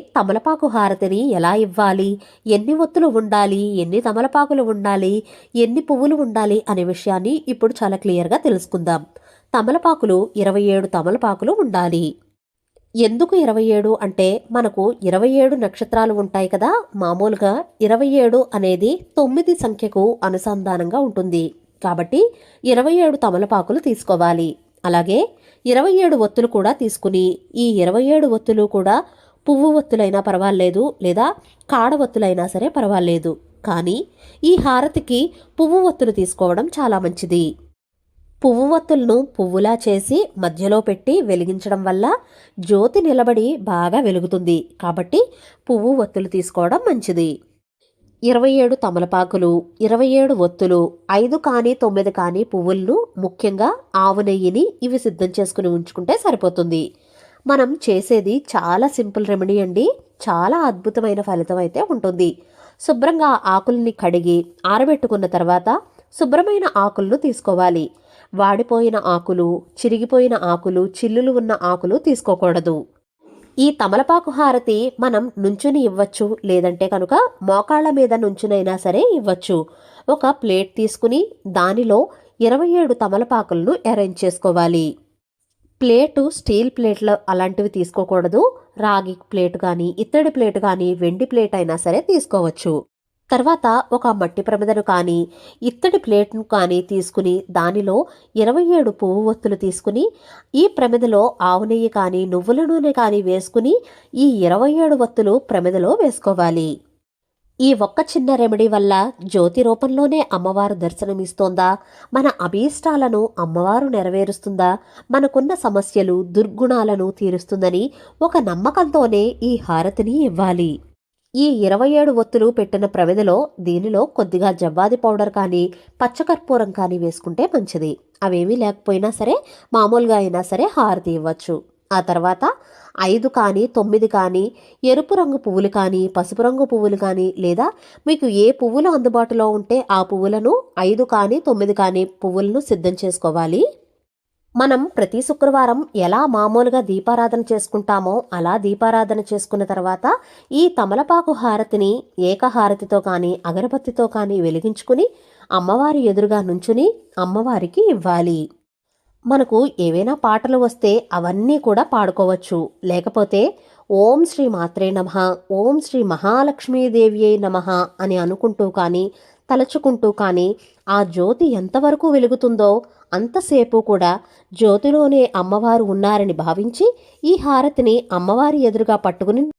తమలపాకు హారతిని ఎలా ఇవ్వాలి? ఎన్ని ఒత్తులు ఉండాలి? ఎన్ని తమలపాకులు ఉండాలి? ఎన్ని పువ్వులు ఉండాలి? అనే విషయాన్ని ఇప్పుడు చాలా క్లియర్గా తెలుసుకుందాం. తమలపాకులు ఇరవై ఏడు తమలపాకులు ఉండాలి. ఎందుకు ఇరవై ఏడు అంటే మనకు ఇరవై ఏడు నక్షత్రాలు ఉంటాయి కదా? మామూలుగా ఇరవై ఏడు అనేది తొమ్మిది సంఖ్యకు అనుసంధానంగా ఉంటుంది. కాబట్టి ఇరవై ఏడు తమలపాకులు తీసుకోవాలి. అలాగే ఇరవై ఏడు ఒత్తులు కూడా తీసుకుని ఈ ఇరవై ఏడు ఒత్తులు కూడా పువ్వు ఒత్తులైనా పర్వాలేదు లేదా కాడ ఒత్తులైనా సరే పర్వాలేదు. కానీ ఈ హారతికి పువ్వు ఒత్తులు తీసుకోవడం చాలా మంచిది. పువ్వు ఒత్తులను పువ్వులా చేసి మధ్యలో పెట్టి వెలిగించడం వల్ల జ్యోతి నిలబడి బాగా వెలుగుతుంది. కాబట్టి పువ్వు ఒత్తులు తీసుకోవడం మంచిది. ఇరవై ఏడు తమలపాకులు ఇరవై ఏడు ఒత్తులు ఐదు కానీ తొమ్మిది కానీ పువ్వులను ముఖ్యంగా ఆవు నెయ్యిని ఇవి సిద్ధం చేసుకుని ఉంచుకుంటే సరిపోతుంది. మనం చేసేది చాలా సింపుల్ రెమెడీ అండి. చాలా అద్భుతమైన ఫలితం అయితే ఉంటుంది. శుభ్రంగా ఆకుల్ని కడిగి ఆరబెట్టుకున్న తర్వాత శుభ్రమైన ఆకులను తీసుకోవాలి. వాడిపోయిన ఆకులు చిరిగిపోయిన ఆకులు చిల్లులు ఉన్న ఆకులు తీసుకోకూడదు. ఈ తమలపాకు హారతి మనం నుంచుని ఇవ్వచ్చు లేదంటే కనుక మోకాళ్ళ మీద నుంచునైనా సరే ఇవ్వచ్చు. ఒక ప్లేట్ తీసుకుని దానిలో ఇరవై ఏడు తమలపాకులను అరేంజ్ చేసుకోవాలి. ప్లేటు స్టీల్ ప్లేట్లు అలాంటివి తీసుకోకూడదు. రాగి ప్లేట్ కానీ ఇత్తడి ప్లేట్ కానీ వెండి ప్లేట్ అయినా సరే తీసుకోవచ్చు. తర్వాత ఒక మట్టి ప్రమిదను కానీ ఇత్తడి ప్లేట్ను కానీ తీసుకుని దానిలో ఇరవై ఏడు పువ్వు ఒత్తులు తీసుకుని ఈ ప్రమిదలో ఆవు నెయ్యి కానీ నువ్వుల నూనె కానీ వేసుకుని ఈ ఇరవై ఏడు ఒత్తులు ప్రమిదలో వేసుకోవాలి. ఈ ఒక్క చిన్న రెమెడీ వల్ల జ్యోతి రూపంలోనే అమ్మవారు దర్శనమిస్తోందా? మన అభీష్టాలను అమ్మవారు నెరవేరుస్తుందా? మనకున్న సమస్యలు దుర్గుణాలను తీరుస్తుందని ఒక నమ్మకంతోనే ఈ హారతిని ఇవ్వాలి. ఈ ఇరవై ఏడు ఒత్తులు పెట్టిన ప్రమిదలో దీనిలో కొద్దిగా జవ్వాది పౌడర్ కానీ పచ్చకర్పూరం కానీ వేసుకుంటే మంచిది. అవేమీ లేకపోయినా సరే మామూలుగా అయినా సరే హారతి ఇవ్వచ్చు. ఆ తర్వాత ఐదు కానీ తొమ్మిది కానీ ఎరుపు రంగు పువ్వులు కానీ పసుపు రంగు పువ్వులు కానీ లేదా మీకు ఏ పువ్వులు అందుబాటులో ఉంటే ఆ పువ్వులను ఐదు కానీ తొమ్మిది కానీ పువ్వులను సిద్ధం చేసుకోవాలి. మనం ప్రతి శుక్రవారం ఎలా మామూలుగా దీపారాధన చేసుకుంటామో అలా దీపారాధన చేసుకున్న తర్వాత ఈ తమలపాకు హారతిని ఏకహారతితో కానీ అగరబత్తితో కానీ వెలిగించుకుని అమ్మవారి ఎదురుగా నుంచుని అమ్మవారికి ఇవ్వాలి. మనకు ఏవైనా పాటలు వస్తే అవన్నీ కూడా పాడుకోవచ్చు. లేకపోతే ఓం శ్రీ మాత్రే నమ ఓం శ్రీ మహాలక్ష్మీదేవి నమ అని అనుకుంటూ కానీ తలుచుకుంటూ కానీ ఆ జ్యోతి ఎంతవరకు వెలుగుతుందో అంతసేపు కూడా జ్యోతిలోనే అమ్మవారు ఉన్నారని భావించి ఈ హారతిని అమ్మవారి ఎదురుగా పట్టుకుని